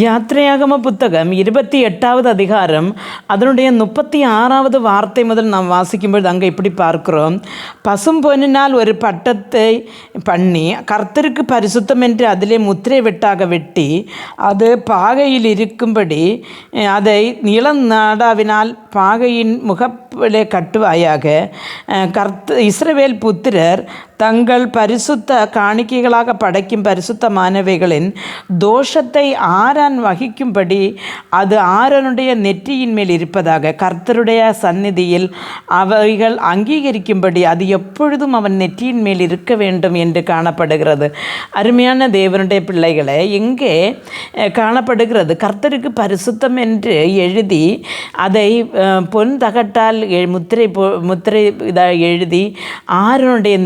யாத்ரையாகம புத்தகம் இருபத்தி எட்டாவது அதிகாரம் அதனுடைய முப்பத்தி ஆறாவது வார்த்தை முதல் நாம் வாசிக்கும்பொழுது அங்கே இப்படி பார்க்கிறோம். பசும் பொன்னினால் ஒரு பட்டத்தை பண்ணி கர்த்தருக்கு பரிசுத்தம் என்று அதிலே முத்திரை வெட்டாக வெட்டி அது பாகையில் இருக்கும்படி அதை நிலம் நாடாவினால் பாகையின் முகப்பிலே கட்டுவாயாக. கர்த்த இஸ்ரவேல் புத்திரர் தங்கள் பரிசுத்த காணிக்கைகளாக படைக்கும் பரிசுத்தமானவைகளின் தோஷத்தை ஆரான் வகிக்கும்படி அது ஆரனுடைய நெற்றியின் மேல் இருப்பதாக கர்த்தருடைய சந்நிதியில் அவைகள் அங்கீகரிக்கும்படி அது எப்பொழுதும் அவன் நெற்றியின் மேல் இருக்க வேண்டும் என்று காணப்படுகிறது. அருமையான தேவனுடைய பிள்ளைகளை எங்கே காணப்படுகிறது. கர்த்தருக்கு பரிசுத்தம் என்று எழுதி அதை பொன் தகட்டால் முத்திரை முத்திரை இதாக எழுதி ஆரனுடைய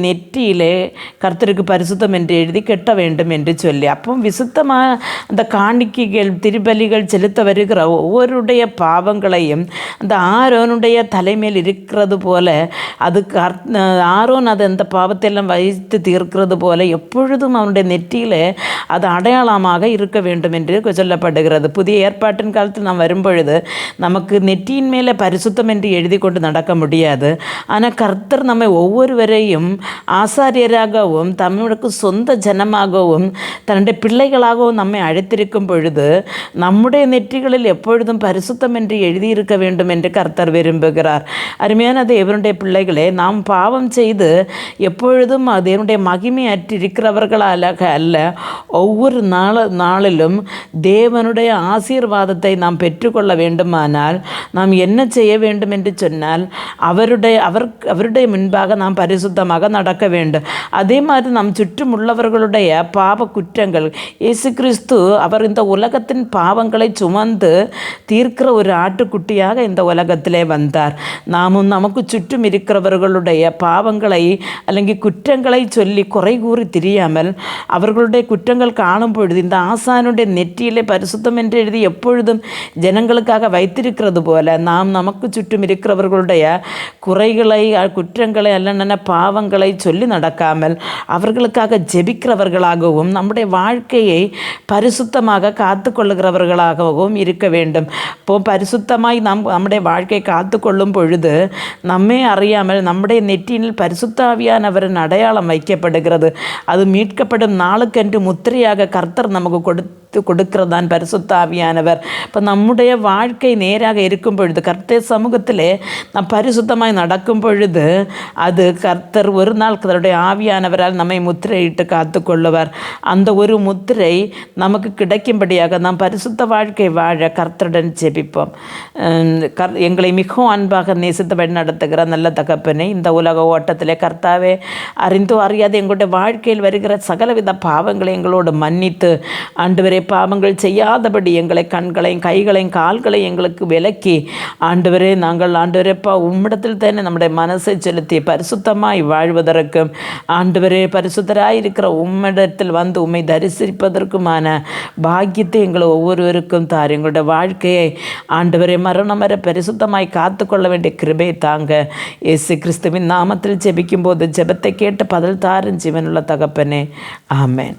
பெட்டியிலே கர்த்தருக்கு பரிசுத்தம் என்று எழுதி கெட்ட வேண்டும் என்று சொல்லி அப்போ விசுத்தமாக அந்த காணிக்கைகள் திருபலிகள் செலுத்த வருகிற ஒவ்வொருடைய பாவங்களையும் அந்த ஆரோனுடைய தலைமையில் இருக்கிறது போல அது கர் ஆரோன் அது அந்த பாவத்தையெல்லாம் வைத்து தீர்க்கிறது போல எப்பொழுதும் அவனுடைய நெற்றியில் அது அடையாளமாக இருக்க வேண்டும் என்று சொல்லப்படுகிறது. புதிய ஏற்பாட்டின் காலத்தில் நாம் வரும்பொழுது நமக்கு நெற்றியின் மேலே பரிசுத்தம் என்று எழுதி கொண்டு நடக்க முடியாது. ஆனால் கர்த்தர் நம்மை ஒவ்வொருவரையும் ஆ ஆசாரியராகவும் தமிழுக்கு சொந்த ஜனமாகவும் தன்னுடைய பிள்ளைகளாகவும் நம்மை அழைத்திருக்கும் பொழுது நம்முடைய நெற்றிகளில் எப்பொழுதும் பரிசுத்தம் என்று எழுதியிருக்க வேண்டும் என்று கர்த்தர் விரும்புகிறார். அருமையான தேவனுடைய பிள்ளைகளே நாம் பாவம் செய்து எப்பொழுதும் தேவனுடைய மகிமை அற்றிருக்கிறவர்களாக அல்ல. ஒவ்வொரு நாள் நாளிலும் தேவனுடைய ஆசீர்வாதத்தை நாம் பெற்றுக்கொள்ள வேண்டுமானால் நாம் என்ன செய்ய வேண்டும் என்று சொன்னால் அவருடைய அவர் அவருடைய முன்பாக நாம் பரிசுத்தமாக நடக்க வேண்டும் அதே மாதிரி நம் சுற்றும் உள்ளவர்களுடைய பாவ குற்றங்கள் இயேசு கிறிஸ்து அவர் இந்த உலகத்தின் பாவங்களை சுமந்து தீர்க்கிற ஒரு ஆட்டுக்குட்டியாக இந்த உலகத்திலே வந்தார் நாமும் நமக்கு சுற்றும் இருக்கிறவர்களுடைய பாவங்களை അല്ലെങ്കിൽ குற்றங்களை சொல்லி குறை கூறி திரியாமல் அவர்களுடைய குற்றங்கள் காணும் பொழுது இந்த ஆசானுடைய நெற்றியிலே பரிசுத்தம் என்று எழுதி எப்பொழுதும் ஜனங்களுக்காக வைத்திருக்கிறது போல நாம் நமக்கு சுற்றும் இருக்கிறவர்களுடைய குறைகளை அஹ், குற்றங்களை அல்ல நடக்காமல் அவர்களுக்காக ஜெபிக்கிறவர்களாகவும் நம்முடைய வாழ்க்கையை பரிசுத்தமாக காத்து கொள்ளுகிறவர்களாகவும் இருக்க வேண்டும். இப்போ பரிசுத்தமாய் நம் நம்முடைய வாழ்க்கையை காத்து கொள்ளும் பொழுது நம்மை அறியாமல் நம்முடைய நெற்றியில் பரிசுத்தாவியானவரின் அடையாளம் வைக்கப்படுகிறது. அது மீட்கப்படும் நாளுக்கென்று முத்திரையாக கர்த்தர் நமக்கு கொடுத்து கொடுக்கிறதான் பரிசுத்த ஆவியானவர் இப்போ நம்முடைய வாழ்க்கை நேராக இருக்கும் பொழுது கர்த்தர் சமூகத்திலே நாம் பரிசுத்தமாய் நடக்கும் பொழுது அது கர்த்தர் ஒரு நாள் அவருடைய ஆவியானவரால் நம்மை முத்திரையிட்டு காத்து கொள்ளுவார் அந்த ஒரு முத்திரை நமக்கு கிடைக்கும்படியாக நாம் பரிசுத்த வாழ்க்கை வாழ கர்த்தருடன் ஜெபிப்போம். கர் எங்களை மிகவும் அன்பாக நேசித்து வழி நடத்துகிற நல்ல தகப்பனை இந்த உலக ஓட்டத்திலே கர்த்தாவே அறிந்தோ அறியாது எங்களுடைய வாழ்க்கையில் வருகிற சகலவித பாவங்களை எங்களோடு மன்னித்து ஆண்டவரே பாவங்கள் செய்யாதபடி எங்களை கண்களையும் கைகளையும் கால்களையும் எங்களுக்கு விலக்கி ஆண்டவரே நாங்கள் ஆண்டவரேப்பா உம்மிடத்தில் தானே நம்முடைய மனசை செலுத்தி பரிசுத்தமாய் வாழ்வதற்கும் ஆண்டவரே பரிசுத்தராயிருக்கிற உம்மிடத்தில் வந்து உம்மை தரிசிப்பதற்குமான பாக்கியத்தை எங்களை ஒவ்வொருவருக்கும் தார். எங்களுடைய வாழ்க்கையை ஆண்டவரே மரணம் வரை பரிசுத்தமாய் காத்துக்கொள்ள வேண்டிய கிருபை தாங்க. இயேசு கிறிஸ்துவின் நாமத்தில் ஜெபிக்கும் போது ஜெபத்தை கேட்டு பதில் தாரும் ஜீவனுள்ள தகப்பனே. ஆமேன்.